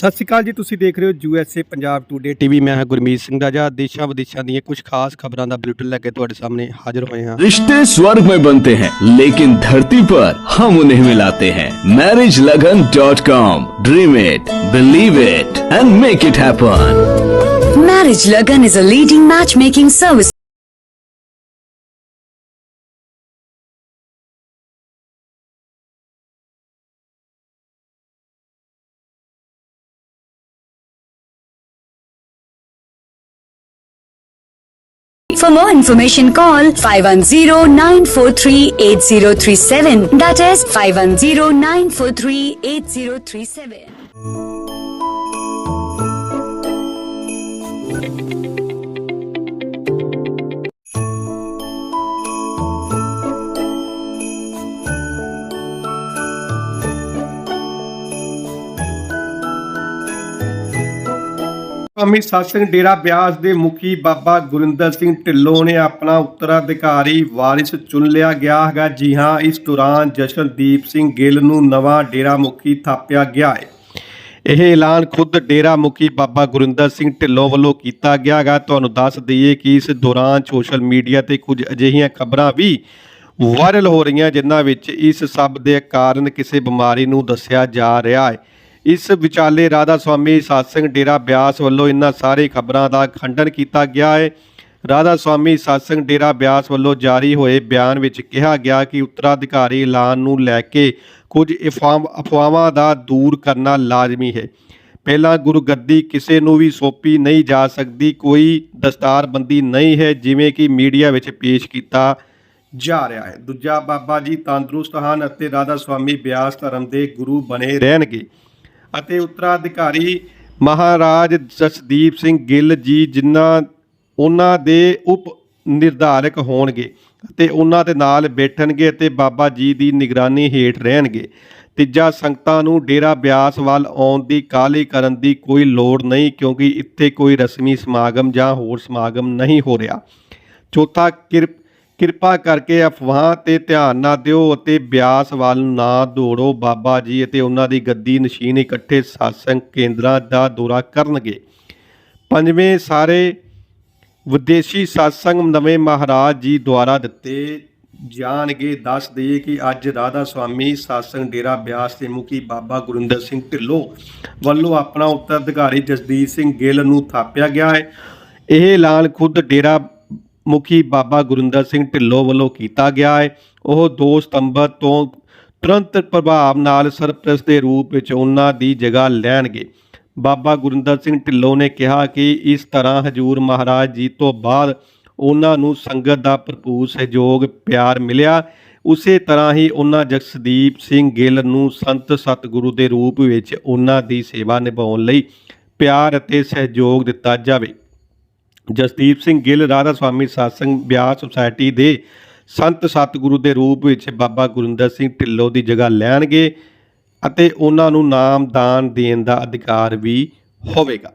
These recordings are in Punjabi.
ਸਤਿ ਸ਼੍ਰੀ ਅਕਾਲ ਜੀ ਤੁਸੀਂ ਦੇਖ ਰਹੇ ਹੋ ਯੂਐਸਏ ਪੰਜਾਬ ਟੂਡੇ ਟੀਵੀ ਮੈਂ ਹਾਂ ਗੁਰਮੀਤ ਸਿੰਘ ਰਾਜਾ ਦੇਸ਼ਾਂ ਵਿਦੇਸ਼ਾਂ ਦੀਆਂ ਕੁਝ ਖਾਸ ਖਬਰਾਂ ਦਾ ਬੁਲੇਟਿਨ ਲੈ ਕੇ ਤੁਹਾਡੇ ਸਾਹਮਣੇ ਹਾਜ਼ਰ ਹੋਏ ਹਾਂ रिश्ते स्वर्ग में बनते हैं लेकिन धरती पर हम उन्हें मिलाते हैं marriage Lagan dot com dream it believe it and make it happen Marriage Lagan is a leading matchmaking service. For more information, call 510-943-8037. That is 510-943-8037. ਕੌਮੀ ਸਾਸੰਗ ਡੇਰਾ ਬਿਆਸ ਦੇ ਮੁਖੀ ਬਾਬਾ ਗੁਰਿੰਦਰ ਸਿੰਘ ਢਿੱਲੋਂ ਨੇ ਆਪਣਾ ਉੱਤਰਾਧਿਕਾਰੀ ਵਾਰਿਸ ਚੁਣ ਲਿਆ ਗਿਆ ਹੈਗਾ। ਜੀ ਹਾਂ, ਇਸ ਦੌਰਾਨ ਜਸ਼ਨਦੀਪ ਸਿੰਘ ਗਿੱਲ ਨੂੰ ਨਵਾਂ ਡੇਰਾ ਮੁਖੀ ਥਾਪਿਆ ਗਿਆ ਹੈ। ਇਹ ਐਲਾਨ ਖੁਦ ਡੇਰਾ ਮੁਖੀ ਬਾਬਾ ਗੁਰਿੰਦਰ ਸਿੰਘ ਢਿੱਲੋਂ ਵੱਲੋਂ ਕੀਤਾ ਗਿਆ ਹੈਗਾ। ਤੁਹਾਨੂੰ ਦੱਸ ਦਈਏ ਕਿ ਇਸ ਦੌਰਾਨ ਸੋਸ਼ਲ ਮੀਡੀਆ ਤੇ ਕੁਝ ਅਜਿਹੀਆਂ ਖਬਰਾਂ ਵੀ ਵਾਇਰਲ ਹੋ ਰਹੀਆਂ, ਜਿਨ੍ਹਾਂ ਵਿੱਚ ਇਸ ਸਭ ਦੇ ਕਾਰਨ ਕਿਸੇ ਬਿਮਾਰੀ ਨੂੰ ਦੱਸਿਆ ਜਾ ਰਿਹਾ ਹੈ। ਇਸ ਵਿਚਾਲੇ ਰਾਧਾ ਸਵਾਮੀ ਸਾਤਸੰਗ ਡੇਰਾ ਬਿਆਸ ਵੱਲੋਂ ਇਨ੍ਹਾਂ ਸਾਰੇ ਖਬਰਾਂ ਦਾ ਖੰਡਨ ਕੀਤਾ ਗਿਆ ਹੈ। ਰਾਧਾ ਸਵਾਮੀ ਸਾਤਸੰਗ ਡੇਰਾ ਬਿਆਸ ਵੱਲੋਂ ਜਾਰੀ ਹੋਏ ਬਿਆਨ ਵਿੱਚ ਕਿਹਾ ਗਿਆ ਕਿ ਉੱਤਰਾਧਿਕਾਰੀ ਐਲਾਨ ਨੂੰ ਲੈ ਕੇ ਕੁਝ ਇਫਾਮ ਅਫਵਾਹਾਂ ਦਾ ਦੂਰ ਕਰਨਾ ਲਾਜ਼ਮੀ ਹੈ। ਪਹਿਲਾਂ ਗੁਰਗੱਦੀ ਕਿਸੇ ਨੂੰ ਵੀ ਸੌਂਪੀ ਨਹੀਂ ਜਾ ਸਕਦੀ, ਕੋਈ ਦਸਤਾਰਬੰਦੀ ਨਹੀਂ ਹੈ, ਜਿਵੇਂ ਕਿ ਮੀਡੀਆ ਵਿੱਚ ਪੇਸ਼ ਕੀਤਾ ਜਾ ਰਿਹਾ ਹੈ। ਦੂਜਾ, ਬਾਬਾ ਜੀ ਤੰਦਰੁਸਤ ਹਨ ਅਤੇ ਰਾਧਾ ਸਵਾਮੀ ਬਿਆਸ ਧਰਮ ਦੇ ਗੁਰੂ ਬਣੇ ਰਹਿਣਗੇ। ਅਤੇ ਉੱਤਰਾਧਿਕਾਰੀ ਮਹਾਰਾਜ ਜਸਦੀਪ ਸਿੰਘ ਗਿੱਲ ਜੀ ਜਿਨ੍ਹਾਂ, ਉਹਨਾਂ ਦੇ ਉਪ ਨਿਰਧਾਰਕ ਹੋਣਗੇ ਅਤੇ ਉਹਨਾਂ ਦੇ ਨਾਲ ਬੈਠਣਗੇ ਅਤੇ ਬਾਬਾ ਜੀ ਦੀ ਨਿਗਰਾਨੀ ਹੇਠ ਰਹਿਣਗੇ। ਤੀਜਾ, ਸੰਗਤਾਂ ਨੂੰ ਡੇਰਾ ਬਿਆਸ ਵੱਲ ਆਉਣ ਦੀ ਕਾਹਲੀ ਕਰਨ ਦੀ ਕੋਈ ਲੋੜ ਨਹੀਂ ਕਿਉਂਕਿ ਇੱਥੇ ਕੋਈ ਰਸਮੀ ਸਮਾਗਮ ਜਾਂ ਹੋਰ ਸਮਾਗਮ ਨਹੀਂ ਹੋ ਰਿਹਾ। ਚੌਥਾ, ਕਿਰਪ ਕਿਰਪਾ ਕਰਕੇ ਅਫਵਾਹ ਤੇ ਧਿਆਨ ਨਾ ਦਿਓ ਅਤੇ ਬਿਆਸ ਵੱਲ ਨਾ ਦੌੜੋ। ਬਾਬਾ ਜੀ ਅਤੇ ਉਹਨਾਂ ਦੀ ਗੱਦੀ ਨਸ਼ੀਨ ਇਕੱਠੇ ਸਾਸੰਗ ਕੇਂਦਰਾਂ ਦਾ ਦੌਰਾ ਕਰਨਗੇ। ਪੰਜਵੇਂ ਸਾਰੇ ਵਿਦੇਸ਼ੀ ਸਾਸੰਗ ਨਵੇਂ ਮਹਾਰਾਜ ਜੀ ਦੁਆਰਾ ਦਿੱਤੇ ਜਾਣਗੇ। ਦੱਸ ਦਈਏ ਕਿ ਅੱਜ ਰਾਧਾ ਸਵਾਮੀ ਸਾਸੰਗ ਡੇਰਾ ਬਿਆਸ ਦੇ ਮੁਖੀ ਬਾਬਾ ਗੁਰਿੰਦਰ ਸਿੰਘ ਢਿੱਲੋਂ ਵੱਲੋਂ ਆਪਣਾ ਉੱਤਰਾਧਿਕਾਰੀ ਜਸਦੀਪ ਸਿੰਘ ਗਿੱਲ ਨੂੰ ਥਾਪਿਆ ਗਿਆ ਹੈ। ਇਹ ਐਲਾਨ ਖੁਦ ਡੇਰਾ ਮੁਖੀ ਬਾਬਾ ਗੁਰਿੰਦਰ ਸਿੰਘ ਢਿੱਲੋਂ ਵੱਲੋਂ ਕੀਤਾ ਗਿਆ ਹੈ। ਉਹ 2 ਸਤੰਬਰ ਤੋਂ ਤੁਰੰਤ ਪ੍ਰਭਾਵ ਨਾਲ ਸਰਪ੍ਰਸਤ ਦੇ ਰੂਪ ਵਿੱਚ ਉਹਨਾਂ ਦੀ ਜਗ੍ਹਾ ਲੈਣਗੇ। ਬਾਬਾ ਗੁਰਿੰਦਰ ਸਿੰਘ ਢਿੱਲੋਂ ਨੇ ਕਿਹਾ ਕਿ ਇਸ ਤਰ੍ਹਾਂ ਹਜੂਰ ਮਹਾਰਾਜ ਜੀ ਤੋਂ ਬਾਅਦ ਉਹਨਾਂ ਨੂੰ ਸੰਗਤ ਦਾ ਭਰਪੂਰ ਸਹਿਯੋਗ, ਪਿਆਰ ਮਿਲਿਆ। ਉਸੇ ਤਰ੍ਹਾਂ ਹੀ ਉਹਨਾਂ ਜਗਸਦੀਪ ਸਿੰਘ ਗਿੱਲ ਨੂੰ ਸੰਤ ਸਤਿਗੁਰੂ ਦੇ ਰੂਪ ਵਿੱਚ ਉਹਨਾਂ ਦੀ ਸੇਵਾ ਨਿਭਾਉਣ ਲਈ ਪਿਆਰ ਅਤੇ ਸਹਿਯੋਗ ਦਿੱਤਾ ਜਾਵੇ। ਜਸਦੀਪ ਸਿੰਘ ਗਿੱਲ, ਰਾਧਾ ਸਵਾਮੀ ਸਾਸੰਗ ਵਿਆਹ ਸੁਸਾਇਟੀ ਦੇ ਸੰਤ ਸਤਿਗੁਰੂ ਦੇ ਰੂਪ ਵਿੱਚ ਬਾਬਾ ਗੁਰਿੰਦਰ ਸਿੰਘ ਢਿੱਲੋਂ ਦੀ ਜਗ੍ਹਾ ਲੈਣਗੇ ਅਤੇ ਉਹਨਾਂ ਨੂੰ ਨਾਮਦਾਨ ਦੇਣ ਦਾ ਅਧਿਕਾਰ ਵੀ ਹੋਵੇਗਾ।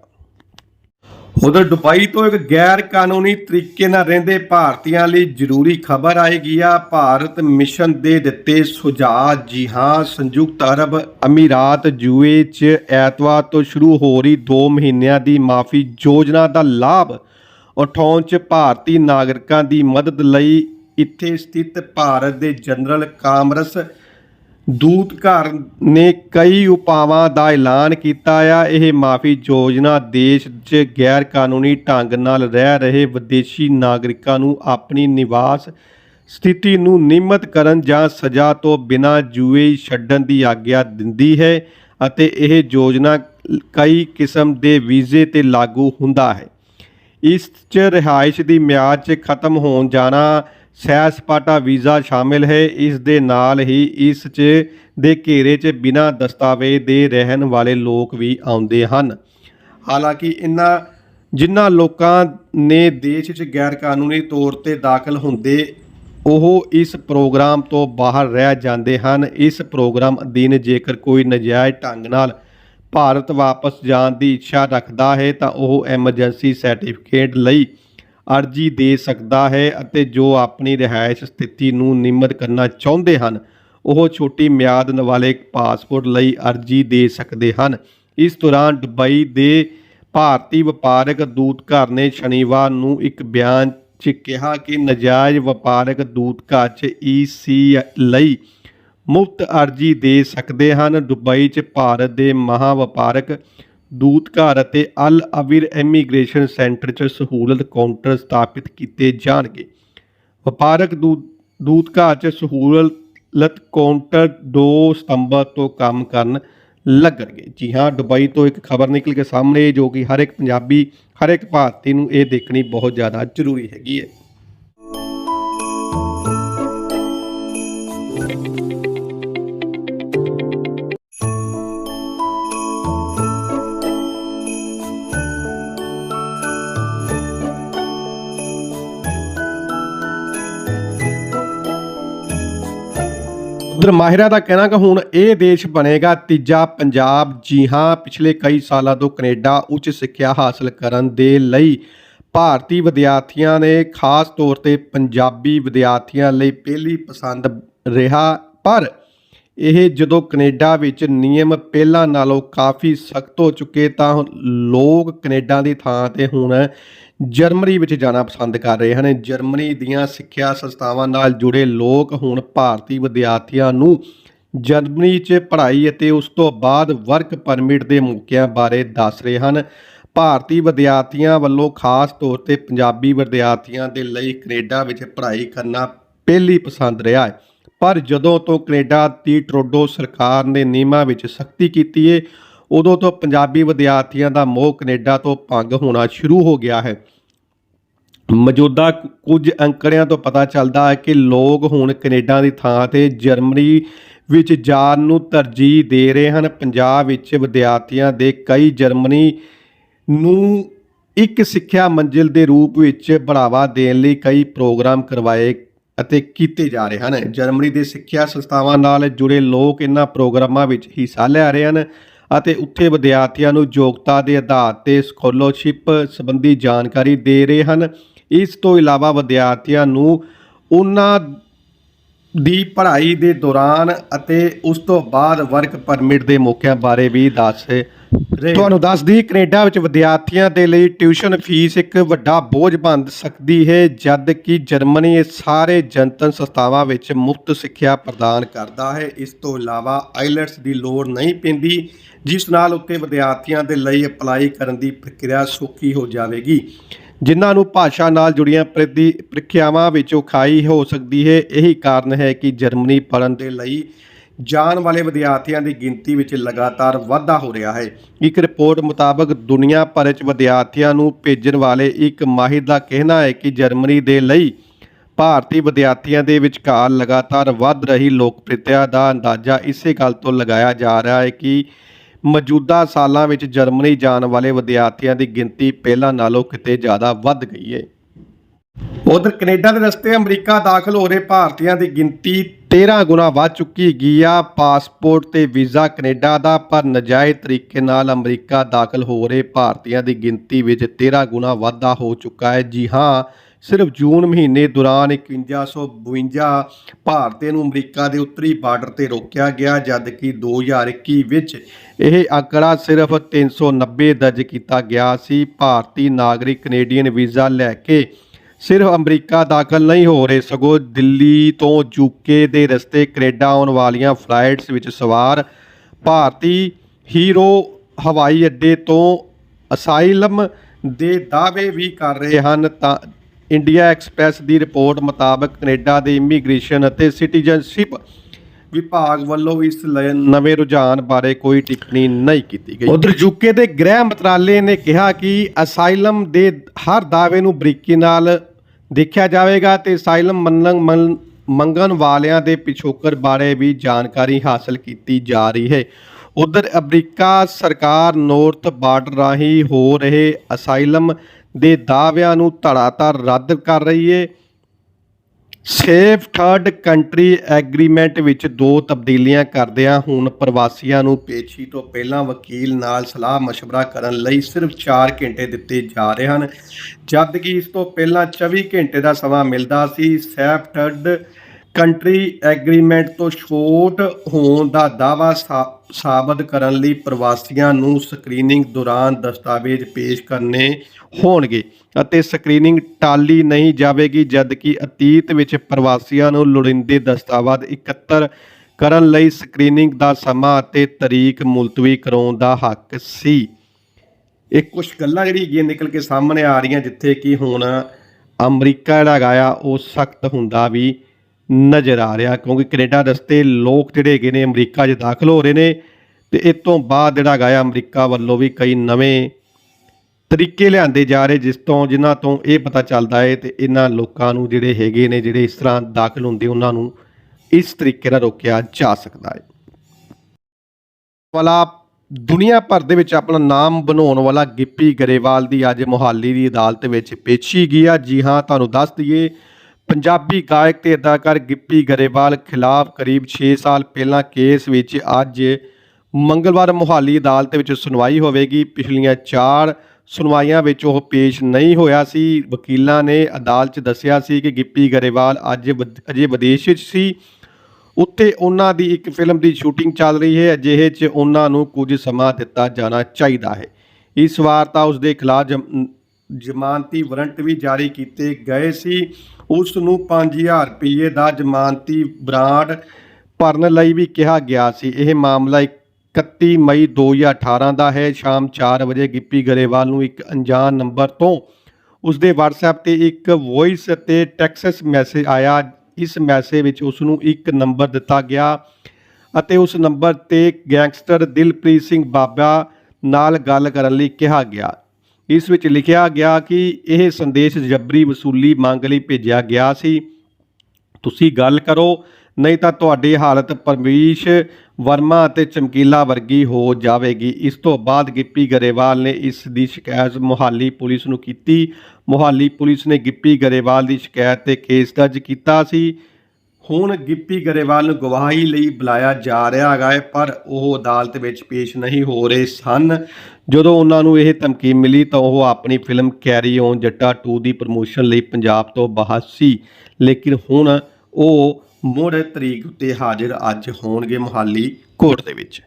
ਉਧਰ ਦੁਬਈ ਤੋਂ ਇੱਕ ਗੈਰ ਕਾਨੂੰਨੀ ਤਰੀਕੇ ਨਾਲ ਰਹਿੰਦੇ ਭਾਰਤੀਆਂ ਲਈ ਜ਼ਰੂਰੀ ਖਬਰ ਆਏਗੀ। ਆ ਭਾਰਤ ਮਿਸ਼ਨ ਦੇ ਦਿੱਤੇ ਸੁਝਾਅ ਜੀ ਹਾਂ, ਸੰਯੁਕਤ ਅਰਬ ਅਮੀਰਾਤ ਜੂਏ 'ਚ ਐਤਵਾਰ ਤੋਂ ਸ਼ੁਰੂ ਹੋ ਰਹੀ 2 ਮਹੀਨਿਆਂ ਦੀ ਮਾਫੀ ਯੋਜਨਾ ਦਾ ਲਾਭ ਉਠਾਉਣ 'ਚ ਭਾਰਤੀ ਨਾਗਰਿਕਾਂ ਦੀ ਮਦਦ ਲਈ ਇੱਥੇ ਸਥਿਤ ਭਾਰਤ ਦੇ ਜਨਰਲ ਕਾਮਰਸ ਦੂਤਘਰ ਨੇ ਕਈ ਉਪਾਵਾਂ ਦਾ ਐਲਾਨ ਕੀਤਾ ਆ। ਇਹ ਮਾਫੀ ਯੋਜਨਾ ਦੇਸ਼ 'ਚ ਗੈਰ ਕਾਨੂੰਨੀ ਢੰਗ ਨਾਲ ਰਹਿ ਰਹੇ ਵਿਦੇਸ਼ੀ ਨਾਗਰਿਕਾਂ ਨੂੰ ਆਪਣੀ ਨਿਵਾਸ ਸਥਿਤੀ ਨੂੰ ਨਿਯਮਤ ਕਰਨ ਜਾਂ ਸਜ਼ਾ ਤੋਂ ਬਿਨਾਂ ਜੂਏ ਛੱਡਣ ਦੀ ਆਗਿਆ ਦਿੰਦੀ ਹੈ ਅਤੇ ਇਹ ਯੋਜਨਾ ਕਈ ਕਿਸਮ ਦੇ ਵੀਜ਼ੇ ਤੇ ਲਾਗੂ ਹੁੰਦਾ ਹੈ। ਇਸ 'ਚ ਰਿਹਾਇਸ਼ ਦੀ ਮਿਆਦ 'ਚ ਖਤਮ ਹੋਣ ਜਾਣਾ ਸੈਰ ਸਪਾਟਾ ਵੀਜ਼ਾ ਸ਼ਾਮਿਲ ਹੈ। ਇਸ ਦੇ ਨਾਲ ਹੀ ਇਸ 'ਚ ਦੇ ਘੇਰੇ 'ਚ ਬਿਨਾਂ ਦਸਤਾਵੇਜ਼ ਦੇ ਰਹਿਣ ਵਾਲੇ ਲੋਕ ਵੀ ਆਉਂਦੇ ਹਨ। ਹਾਲਾਂਕਿ ਇਨ੍ਹਾਂ ਜਿਨ੍ਹਾਂ ਲੋਕਾਂ ਨੇ ਦੇਸ਼ 'ਚ ਗੈਰ ਕਾਨੂੰਨੀ ਤੌਰ ਤੇ ਦਾਖਲ ਹੁੰਦੇ, ਉਹ ਇਸ ਪ੍ਰੋਗਰਾਮ ਤੋਂ ਬਾਹਰ ਰਹਿ ਜਾਂਦੇ ਹਨ। ਇਸ ਪ੍ਰੋਗਰਾਮ ਅਧੀਨ ਜੇਕਰ ਕੋਈ ਨਜਾਇਜ਼ ਢੰਗ ਨਾਲ ਭਾਰਤ ਵਾਪਸ ਜਾਣ ਦੀ ਇੱਛਾ ਰੱਖਦਾ ਹੈ ਤਾਂ ਉਹ ਐਮਰਜੈਂਸੀ ਸਰਟੀਫਿਕੇਟ ਲਈ ਅਰਜ਼ੀ ਦੇ ਸਕਦਾ ਹੈ ਅਤੇ ਜੋ ਆਪਣੀ ਰਿਹਾਇਸ਼ ਸਥਿਤੀ ਨੂੰ ਨਿਯਮਤ ਕਰਨਾ ਚਾਹੁੰਦੇ ਹਨ, ਉਹ ਛੋਟੀ ਮਿਆਦ ਵਾਲੇ ਪਾਸਪੋਰਟ ਲਈ ਅਰਜ਼ੀ ਦੇ ਸਕਦੇ ਹਨ। ਇਸ ਦੌਰਾਨ ਦੁਬਈ ਦੇ ਭਾਰਤੀ ਵਪਾਰਕ ਦੂਤਘਰ ਨੇ ਸ਼ਨੀਵਾਰ ਨੂੰ ਇੱਕ ਬਿਆਨ 'ਚ ਕਿਹਾ ਕਿ ਨਜਾਇਜ਼ ਵਪਾਰਕ ਦੂਤਘਰ 'ਚ ਈਸੀ ਲਈ ਮੁਫਤ ਅਰਜ਼ੀ ਦੇ ਸਕਦੇ ਹਨ। ਦੁਬਈ 'ਚ ਭਾਰਤ ਦੇ ਮਹਾ ਵਪਾਰਕ ਦੂਤਘਰ ਅਤੇ ਅਲ ਅਵੀਰ ਇਮੀਗ੍ਰੇਸ਼ਨ ਸੈਂਟਰ 'ਚ ਸਹੂਲਤ ਕਾਊਂਟਰ ਸਥਾਪਿਤ ਕੀਤੇ ਜਾਣਗੇ। ਵਪਾਰਕ ਦੂ- ਦੂਤਘਰ 'ਚ ਸਹੂਲਤ ਕਾਊਂਟਰ 2 ਸਤੰਬਰ ਤੋਂ ਕੰਮ ਕਰਨ ਲੱਗਣਗੇ। ਜੀ ਹਾਂ, ਦੁਬਈ ਤੋਂ ਇੱਕ ਖਬਰ ਨਿਕਲ ਕੇ ਸਾਹਮਣੇ ਜੋ ਕਿ ਹਰ ਇੱਕ ਪੰਜਾਬੀ, ਹਰ ਇੱਕ ਭਾਰਤੀ ਨੂੰ ਇਹ ਦੇਖਣੀ ਬਹੁਤ ਜ਼ਿਆਦਾ ਜ਼ਰੂਰੀ ਹੈਗੀ ਹੈ। ਉਧਰ ਮਾਹਿਰਾ ਦਾ ਕਹਿਣਾ ਕਿ ਹੁਣ ਇਹ ਦੇਸ਼ ਬਣੇਗਾ ਤੀਜਾ ਪੰਜਾਬ। ਜੀ ਹਾਂ, ਪਿਛਲੇ ਕਈ ਸਾਲਾਂ ਤੋਂ ਕੈਨੇਡਾ ਉੱਚ ਸਿੱਖਿਆ ਹਾਸਲ ਕਰਨ ਦੇ ਲਈ ਭਾਰਤੀ ਵਿਦਿਆਰਥੀਆਂ ਨੇ ਖਾਸ ਤੌਰ ਤੇ ਪੰਜਾਬੀ ਵਿਦਿਆਰਥੀਆਂ ਲਈ ਪਹਿਲੀ ਪਸੰਦ ਰਿਹਾ। ਪਰ ਇਹ ਜਦੋਂ ਕੈਨੇਡਾ ਵਿੱਚ ਨਿਯਮ ਪਹਿਲਾਂ ਨਾਲੋਂ ਕਾਫੀ ਸਖਤ ਹੋ ਚੁੱਕੇ ਤਾਂ ਲੋਕ ਕੈਨੇਡਾ ਦੀ ਥਾਂ ਤੇ ਹੁਣ ਜਰਮਨੀ ਵਿੱਚ ਜਾਣਾ ਪਸੰਦ ਕਰ ਰਹੇ ਹਨ। ਜਰਮਨੀ ਦੀਆਂ ਸਿੱਖਿਆ ਸੰਸਥਾਵਾਂ ਨਾਲ ਜੁੜੇ ਲੋਕ ਹੁਣ ਭਾਰਤੀ ਵਿਦਿਆਰਥੀਆਂ ਨੂੰ ਜਰਮਨੀ 'ਚ ਪੜ੍ਹਾਈ ਅਤੇ ਉਸ ਤੋਂ ਬਾਅਦ ਵਰਕ ਪਰਮਿਟ ਦੇ ਮੌਕਿਆਂ ਬਾਰੇ ਦੱਸ ਰਹੇ ਹਨ। ਭਾਰਤੀ ਵਿਦਿਆਰਥੀਆਂ ਵੱਲੋਂ ਖਾਸ ਤੌਰ ਤੇ ਪੰਜਾਬੀ ਵਿਦਿਆਰਥੀਆਂ ਦੇ ਲਈ ਕੈਨੇਡਾ ਵਿੱਚ ਪੜ੍ਹਾਈ ਕਰਨਾ ਪਹਿਲੀ ਪਸੰਦ ਰਿਹਾ ਹੈ। ਪਰ ਜਦੋਂ ਤੋਂ ਕੈਨੇਡਾ ਦੀ ਟਰੋਡੋ ਸਰਕਾਰ ਨੇ ਨਿਯਮਾਂ ਵਿੱਚ ਸਖਤੀ ਕੀਤੀ ਹੈ ਉਦੋਂ ਤੋਂ ਪੰਜਾਬੀ ਵਿਦਿਆਰਥੀਆਂ ਦਾ ਮੋਹ ਕੈਨੇਡਾ ਤੋਂ ਭੰਗ ਹੋਣਾ ਸ਼ੁਰੂ ਹੋ ਗਿਆ ਹੈ। ਮੌਜੂਦਾ ਕੁਝ ਅੰਕੜਿਆਂ ਤੋਂ ਪਤਾ ਚੱਲਦਾ ਹੈ ਕਿ ਲੋਕ ਹੁਣ ਕੈਨੇਡਾ ਦੀ ਥਾਂ ਤੇ ਜਰਮਨੀ ਵਿੱਚ ਜਾਣ ਨੂੰ ਤਰਜੀਹ ਦੇ ਰਹੇ ਹਨ। ਪੰਜਾਬ ਵਿੱਚ ਵਿਦਿਆਰਥੀਆਂ ਦੇ ਕਈ ਜਰਮਨੀ ਨੂੰ ਇੱਕ ਸਿੱਖਿਆ ਮੰਜ਼ਿਲ ਦੇ ਰੂਪ ਵਿੱਚ ਬੜਾਵਾ ਦੇਣ ਲਈ ਕਈ ਪ੍ਰੋਗਰਾਮ ਕਰਵਾਏ ਅਤੇ ਕੀਤੇ ਜਾ ਰਹੇ ਹਨ। ਜਰਮਨੀ ਦੇ ਸਿੱਖਿਆ ਸੰਸਥਾਵਾਂ ਨਾਲ ਜੁੜੇ ਲੋਕ ਇਹਨਾਂ ਪ੍ਰੋਗਰਾਮਾਂ ਵਿੱਚ ਹਿੱਸਾ ਲੈ ਰਹੇ ਹਨ ਅਤੇ ਉੱਥੇ ਵਿਦਿਆਰਥੀਆਂ ਨੂੰ ਯੋਗਤਾ ਦੇ ਆਧਾਰ ਤੇ ਸਕਾਲਰਸ਼ਿਪ ਸੰਬੰਧੀ ਜਾਣਕਾਰੀ ਦੇ ਰਹੇ ਹਨ। ਇਸ ਤੋਂ ਇਲਾਵਾ ਵਿਦਿਆਰਥੀਆਂ ਨੂੰ ਉਹਨਾਂ ਦੀ ਪੜ੍ਹਾਈ ਦੇ ਦੌਰਾਨ ਅਤੇ ਉਸ ਤੋਂ ਬਾਅਦ ਵਰਕ ਪਰਮਿਟ ਦੇ ਮੌਕਿਆਂ ਬਾਰੇ ਵੀ ਦੱਸ ਰਹੇ ਤੁਹਾਨੂੰ ਦੱਸਦੀ ਕੈਨੇਡਾ ਵਿੱਚ ਵਿਦਿਆਰਥੀਆਂ ਦੇ ਲਈ ਟਿਊਸ਼ਨ ਫੀਸ ਇੱਕ ਵੱਡਾ ਬੋਝ ਬਣ ਸਕਦੀ ਹੈ, ਜਦ ਕਿ ਜਰਮਨੀ ਇਹ ਸਾਰੇ ਜਨਤਨ ਸੰਸਥਾਵਾਂ ਵਿੱਚ ਮੁਫਤ ਸਿੱਖਿਆ ਪ੍ਰਦਾਨ ਕਰਦਾ ਹੈ। ਇਸ ਤੋਂ ਇਲਾਵਾ ਆਈਲੈਟਸ ਦੀ ਲੋੜ ਨਹੀਂ ਪੈਂਦੀ, ਜਿਸ ਨਾਲ ਉੱਤੇ ਵਿਦਿਆਰਥੀਆਂ ਦੇ ਲਈ ਅਪਲਾਈ ਕਰਨ ਦੀ ਪ੍ਰਕਿਰਿਆ ਸੌਖੀ ਹੋ ਜਾਵੇਗੀ। ਜਿਨ੍ਹਾਂ ਨੂੰ ਭਾਸ਼ਾ ਨਾਲ ਜੁੜੀਆਂ ਪ੍ਰਤੀ ਪ੍ਰੀਖਿਆਵਾਂ ਵਿੱਚ ਔਖਾਈ ਹੋ ਸਕਦੀ ਹੈ, ਇਹੀ ਕਾਰਨ ਹੈ ਕਿ ਜਰਮਨੀ ਪੜ੍ਹਨ ਦੇ ਲਈ ਜਾਣ ਵਾਲੇ ਵਿਦਿਆਰਥੀਆਂ ਦੀ ਗਿਣਤੀ ਵਿੱਚ ਲਗਾਤਾਰ ਵਾਧਾ ਹੋ ਰਿਹਾ ਹੈ। ਇੱਕ ਰਿਪੋਰਟ ਮੁਤਾਬਕ ਦੁਨੀਆ ਭਰ ਵਿੱਚ ਵਿਦਿਆਰਥੀਆਂ ਨੂੰ ਭੇਜਣ ਵਾਲੇ ਇੱਕ ਮਾਹਿਰ ਦਾ ਕਹਿਣਾ ਹੈ ਕਿ ਜਰਮਨੀ ਦੇ ਲਈ ਭਾਰਤੀ ਵਿਦਿਆਰਥੀਆਂ ਦੇ ਵਿਚਕਾਰ ਲਗਾਤਾਰ ਵੱਧ ਰਹੀ ਲੋਕਪ੍ਰਿਯਤਾ ਦਾ ਅੰਦਾਜ਼ਾ ਇਸੇ ਗੱਲ ਤੋਂ ਲਗਾਇਆ ਜਾ ਰਿਹਾ ਹੈ ਕਿ ਮੌਜੂਦਾ ਸਾਲਾਂ ਵਿੱਚ ਜਰਮਨੀ ਜਾਣ ਵਾਲੇ ਵਿਦਿਆਰਥੀਆਂ ਦੀ ਗਿਣਤੀ ਪਹਿਲਾਂ ਨਾਲੋਂ ਕਿਤੇ ਜ਼ਿਆਦਾ ਵੱਧ ਗਈ ਹੈ। ਉਧਰ ਕੈਨੇਡਾ ਦੇ ਰਸਤੇ ਅਮਰੀਕਾ ਦਾਖਲ ਹੋ ਰਹੇ ਭਾਰਤੀਆਂ ਦੀ ਗਿਣਤੀ 13 ਗੁਣਾ ਵੱਧ ਚੁੱਕੀ ਗਈ ਆ। ਪਾਸਪੋਰਟ ਤੇ ਵੀਜ਼ਾ ਕੈਨੇਡਾ ਦਾ, ਪਰ ਨਜਾਇਜ਼ ਤਰੀਕੇ ਨਾਲ ਅਮਰੀਕਾ ਦਾਖਲ ਹੋ ਰਹੇ ਭਾਰਤੀਆਂ ਦੀ ਗਿਣਤੀ ਵਿੱਚ 13 ਗੁਣਾ ਵਾਧਾ ਹੋ ਚੁੱਕਾ ਹੈ। ਜੀ ਹਾਂ, ਸਿਰਫ ਜੂਨ ਮਹੀਨੇ ਦੌਰਾਨ 5152 ਭਾਰਤੀਆਂ ਨੂੰ ਅਮਰੀਕਾ ਦੇ ਉੱਤਰੀ ਬਾਰਡਰ ਤੇ ਰੋਕਿਆ ਗਿਆ ਜਦ ਕਿ 2021 ਵਿੱਚ ਇਹ ਅੰਕੜਾ ਸਿਰਫ 390 ਦਰਜ ਕੀਤਾ ਗਿਆ ਸੀ। ਭਾਰਤੀ ਨਾਗਰਿਕ ਕੈਨੇਡੀਅਨ ਵੀਜ਼ਾ ਲੈ ਕੇ ਸਿਰਫ ਅਮਰੀਕਾ ਦਾਖਲ ਨਹੀਂ ਹੋ ਰਹੇ, ਸਗੋਂ ਦਿੱਲੀ ਤੋਂ ਯੂਕੇ ਦੇ ਰਸਤੇ ਕੈਨੇਡਾ ਆਉਣ ਵਾਲੀਆਂ ਫਲਾਈਟਸ ਵਿੱਚ ਸਵਾਰ ਭਾਰਤੀ ਹੀਰੋ ਹਵਾਈ ਅੱਡੇ ਤੋਂ ਅਸਾਈਲਮ ਦੇ ਦਾਅਵੇ ਵੀ ਕਰ ਰਹੇ ਹਨ। ਤਾਂ ਇੰਡੀਆ ਐਕਸਪ੍ਰੈਸ ਦੀ ਰਿਪੋਰਟ ਮੁਤਾਬਕ ਕੈਨੇਡਾ ਦੇ ਇਮੀਗ੍ਰੇਸ਼ਨ ਅਤੇ ਸਿਟੀਜ਼ਨਸ਼ਿਪ ਵਿਭਾਗ ਵੱਲੋਂ ਇਸ ਲ- ਨਵੇਂ ਰੁਝਾਨ ਬਾਰੇ ਕੋਈ ਟਿੱਪਣੀ ਨਹੀਂ ਕੀਤੀ ਗਈ। ਉਧਰ ਯੂਕੇ ਦੇ ਗ੍ਰਹਿ ਮੰਤਰਾਲੇ ਨੇ ਕਿਹਾ ਕਿ ਅਸਾਈਲਮ ਦੇ ਹਰ ਦਾਅਵੇ ਨੂੰ ਬਰੀਕੀ ਨਾਲ ਦੇਖਿਆ ਜਾਵੇਗਾ ਤੇ ਅਸਾਈਲਮ ਮੰਨਣ ਮੰਨ- ਮੰਗਣ ਵਾਲਿਆਂ ਦੇ ਪਿਛੋਕੜ ਬਾਰੇ ਵੀ ਜਾਣਕਾਰੀ ਹਾਸਲ ਕੀਤੀ ਜਾ ਰਹੀ ਹੈ। ਉਧਰ ਅਮਰੀਕਾ ਸਰਕਾਰ ਨੌਰਥ ਬਾਰਡਰ ਰਾਹੀਂ ਹੋ ਰਹੇ ਅਸਾਈਲਮ ਦੇ ਦਾਅਵਿਆਂ ਨੂੰ ਧੜਾਧੜ ਰੱਦ ਕਰ ਰਹੀ ਹੈ। ਸੇਫ ਥਰਡ ਕੰਟਰੀ ਐਗਰੀਮੈਂਟ ਵਿੱਚ ਦੋ ਤਬਦੀਲੀਆਂ ਕਰਦਿਆਂ ਹੁਣ ਪ੍ਰਵਾਸੀਆਂ ਨੂੰ ਪੇਸ਼ੀ ਤੋਂ ਪਹਿਲਾਂ ਵਕੀਲ ਨਾਲ ਸਲਾਹ مشਵਰਾ ਕਰਨ ਲਈ ਸਿਰਫ 4 ਘੰਟੇ ਦਿੱਤੇ ਜਾ ਰਹੇ ਹਨ, ਜਦਕਿ ਇਸ ਤੋਂ ਪਹਿਲਾਂ 24 ਘੰਟੇ ਦਾ ਸਮਾਂ ਮਿਲਦਾ ਸੀ। ਸੇਫ ਥਰਡ ਕੰਟਰੀ ਐਗਰੀਮੈਂਟ ਤੋਂ ਛੋਟ ਹੋਣ ਦਾ ਦਾਅਵਾ ਸਾ- ਸਾਬਤ ਕਰਨ ਲਈ ਪ੍ਰਵਾਸੀਆਂ ਨੂੰ ਸਕਰੀਨਿੰਗ ਦੌਰਾਨ ਦਸਤਾਵੇਜ਼ ਪੇਸ਼ ਕਰਨੇ ਹੋਣਗੇ ਅਤੇ ਸਕਰੀਨਿੰਗ ਟਾਲੀ ਨਹੀਂ ਜਾਵੇਗੀ, ਜਦਕਿ ਅਤੀਤ ਵਿੱਚ ਪ੍ਰਵਾਸੀਆਂ ਨੂੰ ਲੋੜੀਂਦੇ ਦਸਤਾਵੇਜ਼ ਇਕੱਤਰ ਕਰਨ ਲਈ ਸਕਰੀਨਿੰਗ ਦਾ ਸਮਾਂ ਅਤੇ ਤਰੀਕ ਮੁਲਤਵੀ ਕਰਾਉਣ ਦਾ ਹੱਕ ਸੀ। ਇਹ ਕੁਝ ਗੱਲਾਂ ਜਿਹੜੀ ਹੈਗੀਆਂ ਨਿਕਲ ਕੇ ਸਾਹਮਣੇ ਆ ਰਹੀਆਂ, ਜਿੱਥੇ ਕਿ ਹੁਣ ਅਮਰੀਕਾ ਜਿਹੜਾ ਹੈਗਾ ਆ, ਉਹ ਸਖਤ ਹੁੰਦਾ ਵੀ ਨਜ਼ਰ ਆ ਰਿਹਾ, ਕਿਉਂਕਿ ਕੈਨੇਡਾ ਰਸਤੇ ਲੋਕ ਜਿਹੜੇ ਹੈਗੇ ਨੇ ਅਮਰੀਕਾ 'ਚ ਦਾਖਲ ਹੋ ਰਹੇ ਨੇ ਤੇ ਇਸ ਤੋਂ ਬਾਅਦ ਜਿਹੜਾ ਹੈਗਾ ਆ ਅਮਰੀਕਾ ਵੱਲੋਂ ਵੀ ਕਈ ਨਵੇਂ ਤਰੀਕੇ ਲਿਆਂਦੇ ਜਾ ਰਹੇ, ਜਿਸ ਤੋਂ ਜਿਨ੍ਹਾਂ ਤੋਂ ਇਹ ਪਤਾ ਚੱਲਦਾ ਹੈ ਤੇ ਇਹਨਾਂ ਲੋਕਾਂ ਨੂੰ ਜਿਹੜੇ ਹੈਗੇ ਨੇ, ਜਿਹੜੇ ਇਸ ਤਰ੍ਹਾਂ ਦਾਖਲ ਹੁੰਦੇ, ਉਹਨਾਂ ਨੂੰ ਇਸ ਤਰੀਕੇ ਨਾਲ ਰੋਕਿਆ ਜਾ ਸਕਦਾ ਹੈ। ਵਾਲਾ, ਦੁਨੀਆ ਭਰ ਦੇ ਵਿੱਚ ਆਪਣਾ ਨਾਮ ਬਣਾਉਣ ਵਾਲਾ ਗਿੱਪੀ ਗਰੇਵਾਲ ਦੀ ਅੱਜ ਮੁਹਾਲੀ ਦੀ ਅਦਾਲਤ ਵਿੱਚ ਪੇਸ਼ੀ ਗਈ ਆ। ਜੀ ਹਾਂ, ਤੁਹਾਨੂੰ ਦੱਸ ਦਈਏ ਪੰਜਾਬੀ ਗਾਇਕ ਤੇ ਅਦਾਕਾਰ ਗਿੱਪੀ ਗਰੇਵਾਲ ਖਿਲਾਫ ਕਰੀਬ 6 ਸਾਲ ਪਹਿਲਾਂ ਕੇਸ ਵਿੱਚ ਅੱਜ ਮੰਗਲਵਾਰ ਮੁਹਾਲੀ ਅਦਾਲਤ ਵਿੱਚ ਸੁਣਵਾਈ ਹੋਵੇਗੀ। ਪਿਛਲੀਆਂ 4 ਸੁਣਵਾਈਆਂ ਵਿੱਚ ਉਹ ਪੇਸ਼ ਨਹੀਂ ਹੋਇਆ ਸੀ। ਵਕੀਲਾਂ ਨੇ ਅਦਾਲਤ 'ਚ ਦੱਸਿਆ ਸੀ ਕਿ ਗਿੱਪੀ ਗਰੇਵਾਲ ਅੱਜ ਵਦ- ਅਜੇ ਵਿਦੇਸ਼ ਵਿੱਚ ਸੀ। ਉੱਥੇ ਉਹਨਾਂ ਦੀ ਇੱਕ ਫਿਲਮ ਦੀ ਸ਼ੂਟਿੰਗ ਚੱਲ ਰਹੀ ਹੈ। ਅਜਿਹੇ 'ਚ ਉਹਨਾਂ ਨੂੰ ਕੁਝ ਸਮਾਂ ਦਿੱਤਾ ਜਾਣਾ ਚਾਹੀਦਾ ਹੈ। ਇਸ ਵਾਰ ਤਾਂ ਉਸ ਦੇ ਖਿਲਾਫ ਜਮ- ਜ਼ਮਾਨਤੀ ਵਾਰੰਟ ਵੀ ਜਾਰੀ ਕੀਤੇ ਗਏ ਸੀ। ਉਸ ਨੂੰ 5000 ਰੁਪਏ ਦਾ ਜ਼ਮਾਨਤੀ ਬਰਾਂਡ ਭਰਨ ਲਈ ਵੀ ਕਿਹਾ ਗਿਆ ਸੀ। ਇਹ ਮਾਮਲਾ 31 ਮਈ 2018 ਦਾ ਹੈ। ਸ਼ਾਮ 4 ਵਜੇ ਗਿੱਪੀ ਗਰੇਵਾਲ ਨੂੰ ਇੱਕ ਅਣਜਾਣ ਨੰਬਰ ਤੋਂ ਉਸ ਦੇ WhatsApp ਤੇ ਇੱਕ ਵੌਇਸ ਅਤੇ ਟੈਕਸਟ ਮੈਸੇਜ ਆਇਆ। ਇਸ ਮੈਸੇਜ ਵਿੱਚ ਉਸ ਨੂੰ ਇੱਕ ਨੰਬਰ ਦਿੱਤਾ ਗਿਆ ਅਤੇ ਉਸ ਨੰਬਰ ਤੇ ਗੈਂਗਸਟਰ ਦਿਲਪ੍ਰੀਤ ਸਿੰਘ ਬਾਬਾ ਨਾਲ ਗੱਲ ਕਰਨ ਲਈ ਕਿਹਾ ਗਿਆ। ਇਸ ਵਿੱਚ ਲਿਖਿਆ ਗਿਆ ਕਿ ਇਹ ਸੰਦੇਸ਼ ਜਬਰੀ ਵਸੂਲੀ ਮੰਗ ਲਈ ਭੇਜਿਆ ਗਿਆ ਸੀ। ਤੁਸੀਂ ਗੱਲ ਕਰੋ, ਨਹੀਂ ਤਾਂ ਤੁਹਾਡੀ ਹਾਲਤ ਪਰਮੇਸ਼ ਵਰਮਾ ਅਤੇ ਚਮਕੀਲਾ ਵਰਗੀ ਹੋ ਜਾਵੇਗੀ। ਇਸ ਤੋਂ ਬਾਅਦ ਗਿੱਪੀ ਗਰੇਵਾਲ ਨੇ ਇਸ ਦੀ ਸ਼ਿਕਾਇਤ ਮੁਹਾਲੀ ਪੁਲਿਸ ਨੂੰ ਕੀਤੀ। ਮੁਹਾਲੀ ਪੁਲਿਸ ਨੇ ਗਿੱਪੀ ਗਰੇਵਾਲ ਦੀ ਸ਼ਿਕਾਇਤ ਤੇ ਕੇਸ ਦਰਜ ਕੀਤਾ ਸੀ। ਹੁਣ ਗਿੱਪੀ ਗਰੇਵਾਲ ਨੂੰ ਗਵਾਹੀ ਲਈ ਬੁਲਾਇਆ ਜਾ ਰਿਹਾ ਹੈਗਾ ਹੈ, ਪਰ ਉਹ ਅਦਾਲਤ ਵਿੱਚ ਪੇਸ਼ ਨਹੀਂ ਹੋ ਰਹੇ ਸਨ। ਜਦੋਂ ਉਹਨਾਂ ਨੂੰ ਇਹ ਧਮਕੀ ਮਿਲੀ ਤਾਂ ਉਹ ਆਪਣੀ ਫਿਲਮ ਕੈਰੀ ਔਨ ਜੱਟਾ 2 ਦੀ ਪ੍ਰਮੋਸ਼ਨ ਲਈ ਪੰਜਾਬ ਤੋਂ ਬਾਹਰ ਸੀ। ਲੇਕਿਨ ਹੁਣ ਉਹ ਮੁੜ ਤਰੀਕ ਉੱਤੇ ਹਾਜ਼ਰ ਅੱਜ ਹੋਣਗੇ ਮੁਹਾਲੀ ਕੋਰਟ ਦੇ ਵਿੱਚ।